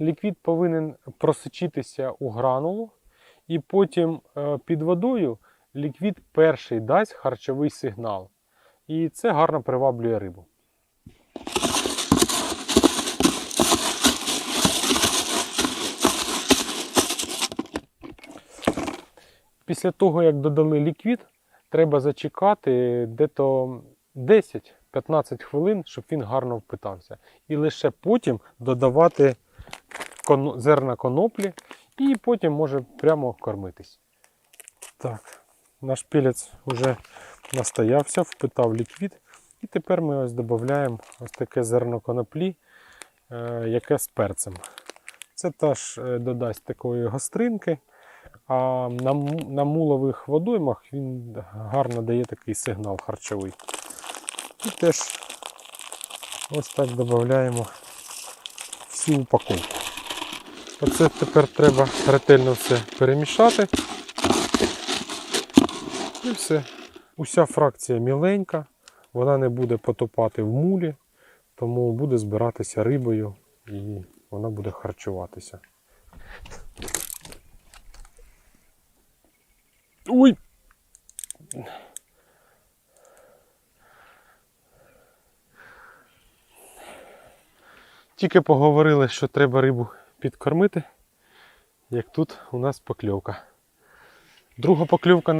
ліквід повинен просочитися у гранулу, і потім е, під водою ліквід перший дасть харчовий сигнал. І це гарно приваблює рибу. Після того, як додали ліквід, треба зачекати дето 10-15 хвилин, щоб він гарно впитався. І лише потім додавати зерна коноплі, і потім може прямо кормитись. Так, наш пілець вже настоявся, впитав ліквід. І тепер ми ось додаємо ось таке зерно коноплі, е, яке з перцем. Це теж е, додасть такої гостринки. А на, на мулових водоймах він гарно дає такий сигнал харчовий. І теж ось так додаємо всю упаковку. Оце тепер треба ретельно все перемішати. І все. Уся фракція міленька, вона не буде потопати в мулі, тому буде збиратися рибою і вона буде харчуватися. Ой! Тільки поговорили, що треба рибу підкормити, як тут у нас покльовка. Друга покльовка